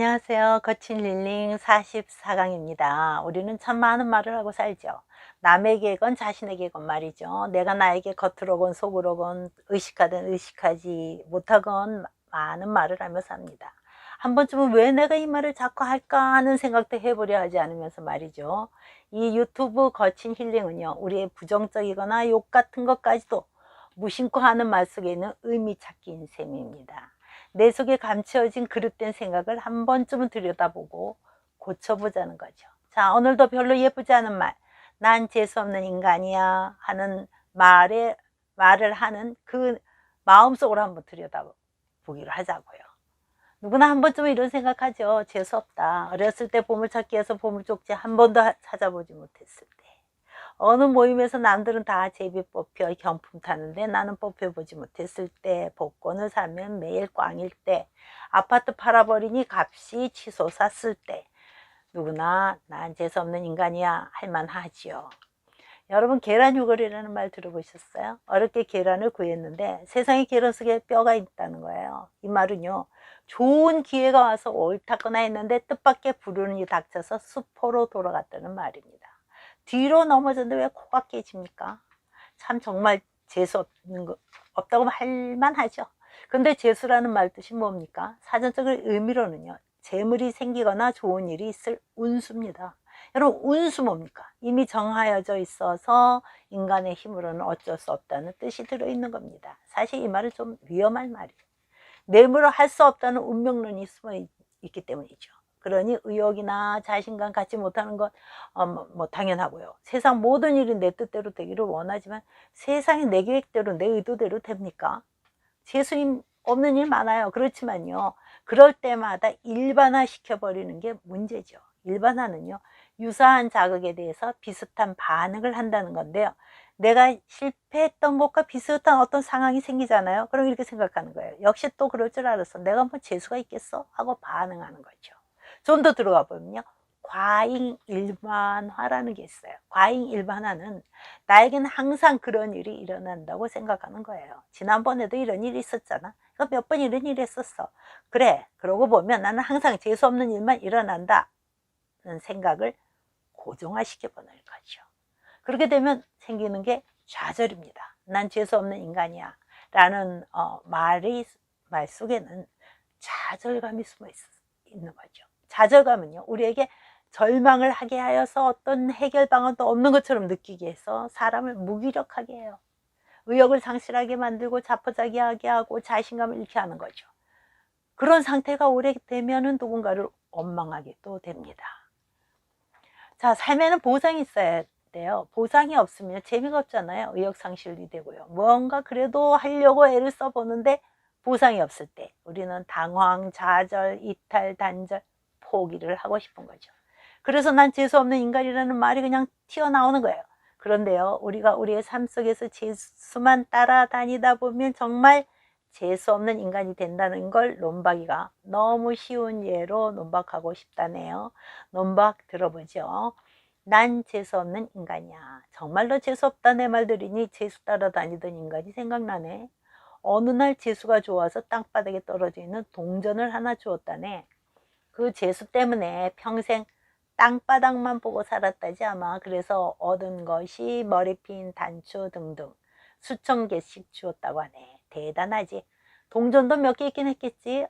안녕하세요. 거친 릴링 44강입니다. 우리는 참 많은 말을 하고 살죠. 남에게건 자신에게건 말이죠. 내가 나에게 겉으로건 속으로건 의식하든 의식하지 못하건 많은 말을 하며 삽니다. 한 번쯤은 왜 내가 이 말을 자꾸 할까 하는 생각도 해보려 하지 않으면서 말이죠. 이 유튜브 거친 힐링은요. 우리의 부정적이거나 욕 같은 것까지도 무심코 하는 말 속에 있는 의미 찾기인 셈입니다. 내 속에 감추어진 그릇된 생각을 한 번쯤은 들여다보고 고쳐보자는 거죠. 자, 오늘도 별로 예쁘지 않은 말, 난 재수없는 인간이야 하는 말에, 말을 하는 그 마음속으로 한번 들여다보기로 하자고요. 누구나 한 번쯤은 이런 생각하죠. 재수없다. 어렸을 때 보물찾기에서 보물쪽지 한 번도 하- 찾아보지 못했을 때. 어느 모임에서 남들은 다 제비 뽑혀 경품 타는데 나는 뽑혀보지 못했을 때 복권을 사면 매일 꽝일 때 아파트 팔아버리니 값이 치솟았을 때 누구나 난 재수없는 인간이야 할만하지요. 여러분 계란 유골이라는 말 들어보셨어요? 어렵게 계란을 구했는데 세상에 계란 속에 뼈가 있다는 거예요. 이 말은요. 좋은 기회가 와서 옳다거나 했는데 뜻밖의 불운이 닥쳐서 수포로 돌아갔다는 말입니다. 뒤로 넘어졌는데 왜 코가 깨집니까? 참 정말 재수 없는 거 없다고 할만 하죠. 근데 재수라는 말 뜻이 뭡니까? 사전적인 의미로는요. 재물이 생기거나 좋은 일이 있을 운수입니다. 여러분 운수 뭡니까? 이미 정하여져 있어서 인간의 힘으로는 어쩔 수 없다는 뜻이 들어있는 겁니다. 사실 이 말은 좀 위험한 말이에요. 뇌물을 할수 없다는 운명론이 숨어 있, 기 때문이죠. 그러니 의욕이나 자신감 갖지 못하는 것, 어, 뭐, 뭐 당연하고요. 세상 모든 일이 내 뜻대로 되기를 원하지만 세상이 내 계획대로 내 의도대로 됩니까? 재수님 없는 일 많아요. 그렇지만요. 그럴 때마다 일반화 시켜버리는 게 문제죠. 일반화는요. 유사한 자극에 대해서 비슷한 반응을 한다는 건데요. 내가 실패했던 것과 비슷한 어떤 상황이 생기잖아요. 그럼 이렇게 생각하는 거예요. 역시 또 그럴 줄 알았어. 내가 뭐 재수가 있겠어? 하고 반응하는 거죠. 좀 더 들어가 보면요. 과잉 일반화라는 게 있어요. 과잉 일반화는 나에게는 항상 그런 일이 일어난다고 생각하는 거예요. 지난번에도 이런 일이 있었잖아. 몇번 이런 일이 있었어. 그래. 그러고 보면 나는 항상 재수 없는 일만 일어난다. 는 생각을 고정화시켜 보는 거죠. 그렇게 되면 생기는 게 좌절입니다. 난 재수 없는 인간이야. 라는 어, 말이 말 속에는 좌절감이 숨어 있, 있는 거죠. 좌절감은요, 우리에게 절망을 하게 하여서 어떤 해결 방안도 없는 것처럼 느끼게 해서 사람을 무기력하게 해요. 의욕을 상실하게 만들고 자포자기하게 하고 자신감을 잃게 하는 거죠. 그런 상태가 오래되면은 누군가를 원망하게 또 됩니다. 자, 삶에는 보상이 있어야 돼요. 보상이 없으면 재미가 없잖아요. 의욕 상실이 되고요. 뭔가 그래도 하려고 애를 써보는데 보상이 없을 때 우리는 당황, 좌절, 이탈, 단절, 포기를 하고 싶은 거죠. 그래서 난 재수 없는 인간이라는 말이 그냥 튀어나오는 거예요. 그런데요, 우리가 우리의 삶 속에서 재수만 따라다니다 보면 정말 재수 없는 인간이 된다는 걸 논박이가 너무 쉬운 예로 논박하고 싶다네요. 논박 들어보죠. 난 재수 없는 인간이야. 정말로 재수 없다 내 말들이니 재수 따라다니던 인간이 생각나네. 어느 날 재수가 좋아서 땅바닥에 떨어져 있는 동전을 하나 주었다네. 그 재수 때문에 평생 땅바닥만 보고 살았다지 아마. 그래서 얻은 것이 머리핀 단추 등등 수천 개씩 주었다고 하네. 대단하지. 동전도 몇 개 있긴 했겠지.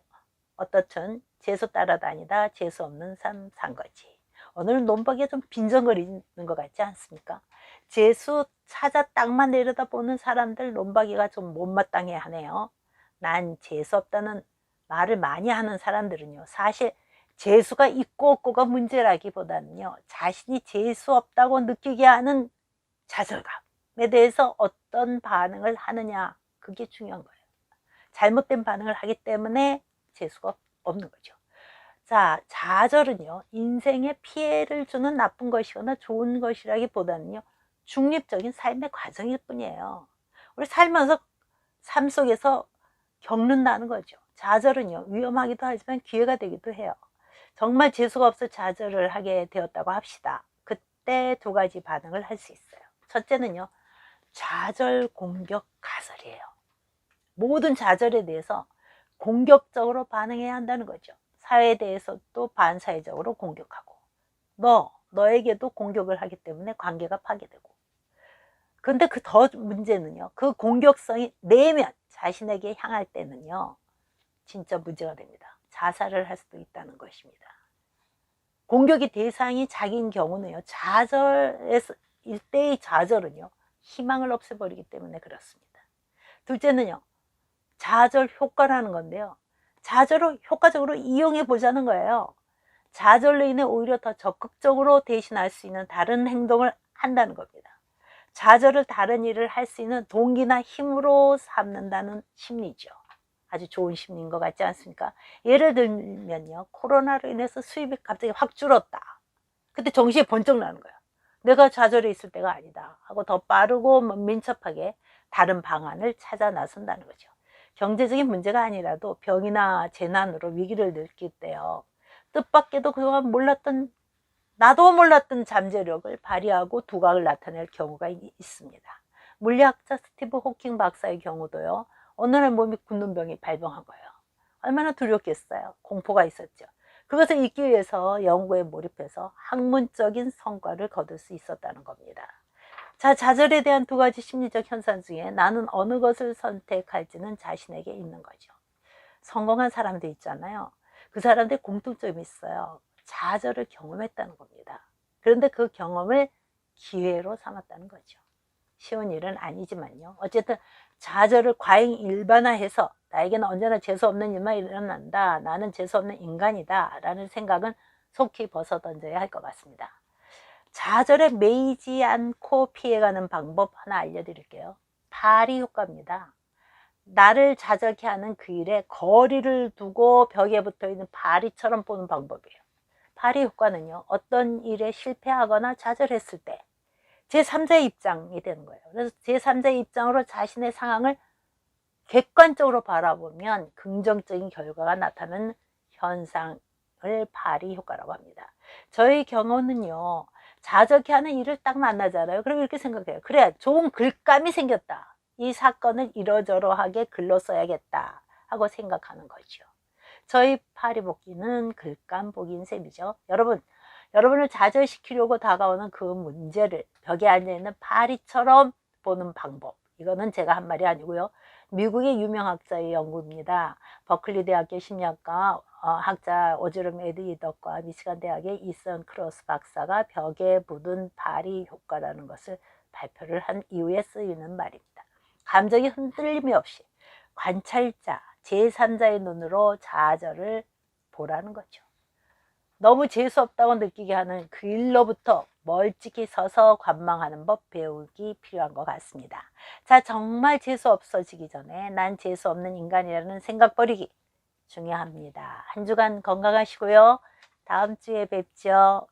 어떻든 재수 따라다니다 재수 없는 삶 산 거지. 오늘 논박에 좀 빈정거리는 것 같지 않습니까? 재수 찾아 땅만 내려다보는 사람들 논박이가 좀 못마땅해 하네요. 난 재수 없다는 말을 많이 하는 사람들은요. 사실 재수가 있고 없고가 문제라기보다는요, 자신이 재수 없다고 느끼게 하는 좌절감에 대해서 어떤 반응을 하느냐, 그게 중요한 거예요. 잘못된 반응을 하기 때문에 재수가 없는 거죠. 자, 좌절은요, 인생에 피해를 주는 나쁜 것이거나 좋은 것이라기보다는요, 중립적인 삶의 과정일 뿐이에요. 우리 살면서 삶 속에서 겪는다는 거죠. 좌절은요, 위험하기도 하지만 기회가 되기도 해요. 정말 재수가 없어 좌절을 하게 되었다고 합시다. 그때 두 가지 반응을 할 수 있어요. 첫째는요, 좌절, 공격, 가설이에요. 모든 좌절에 대해서 공격적으로 반응해야 한다는 거죠. 사회에 대해서 또 반사회적으로 공격하고 너 너에게도 공격을 하기 때문에 관계가 파괴되고 근데 그 더 문제는요 그 공격성이 내면 자신에게 향할 때는요 진짜 문제가 됩니다 자살을 할 수도 있다는 것입니다 공격의 대상이 자기인 경우는요 좌절에서 일대의 좌절은요 희망을 없애버리기 때문에 그렇습니다 둘째는요 좌절 효과라는 건데요 좌절을 효과적으로 이용해 보자는 거예요. 좌절로 인해 오히려 더 적극적으로 대신할 수 있는 다른 행동을 한다는 겁니다. 좌절을 다른 일을 할 수 있는 동기나 힘으로 삼는다는 심리죠. 아주 좋은 심리인 것 같지 않습니까? 예를 들면요. 코로나로 인해서 수입이 갑자기 확 줄었다. 그때 정신이 번쩍 나는 거예요. 내가 좌절해 있을 때가 아니다. 하고 더 빠르고 민첩하게 다른 방안을 찾아 나선다는 거죠. 경제적인 문제가 아니라도 병이나 재난으로 위기를 느낄 때요. 뜻밖에도 그동안 몰랐던 나도 몰랐던 잠재력을 발휘하고 두각을 나타낼 경우가 이- 있습니다. 물리학자 스티브 호킹 박사의 경우도요. 어느 날 몸이 굳는 병이 발병한 거예요. 얼마나 두렵겠어요. 공포가 있었죠. 그것을 잊기 위해서 연구에 몰입해서 학문적인 성과를 거둘 수 있었다는 겁니다. 자, 좌절에 대한 두 가지 심리적 현상 중에 나는 어느 것을 선택할지는 자신에게 있는 거죠. 성공한 사람들 있잖아요. 그 사람들 공통점이 있어요. 좌절을 경험했다는 겁니다. 그런데 그 경험을 기회로 삼았다는 거죠. 쉬운 일은 아니지만요. 어쨌든 좌절을 과잉 일반화해서 나에게는 언제나 재수없는 일만 일어난다. 나는 재수없는 인간이다. 라는 생각은 속히 벗어던져야 할 것 같습니다. 좌절에 매이지 않고 피해가는 방법 하나 알려드릴게요. 파리 효과입니다. 나를 좌절케 하는 그 일에 거리를 두고 벽에 붙어 있는 파리처럼 보는 방법이에요. 파리 효과는요, 어떤 일에 실패하거나 좌절했을 때 제3자의 입장이 되는 거예요. 그래서 제3자의 입장으로 자신의 상황을 객관적으로 바라보면 긍정적인 결과가 나타나는 현상을 파리 효과라고 합니다. 저희 경우는요, 좌절케 하는 일을 딱 만나잖아요. 그럼 이렇게 생각해요. 그래, 좋은 글감이 생겼다. 이 사건을 이러저러하게 글로 써야겠다. 하고 생각하는 거죠. 저희 파리복기는 글감 복인 셈이죠. 여러분, 여러분을 좌절시키려고 다가오는 그 문제를 벽에 앉아있는 파리처럼 보는 방법. 이거는 제가 한 말이 아니고요. 미국의 유명 학자의 연구입니다. 버클리 대학교 심리학과 어, 학자 오즈름 에드이덕과 미시간 대학의 이선 크로스 박사가 벽에 묻은 파리 효과라는 것을 발표를 한 이후에 쓰이는 말입니다. 감정이 흔들림이 없이 관찰자, 제3자의 눈으로 좌절을 보라는 거죠. 너무 재수없다고 느끼게 하는 그 일로부터 멀찍이 서서 관망하는 법 배우기 필요한 것 같습니다. 자, 정말 재수 없어지기 전에 난 재수 없는 인간이라는 생각 버리기 중요합니다. 한 주간 건강하시고요. 다음 주에 뵙죠.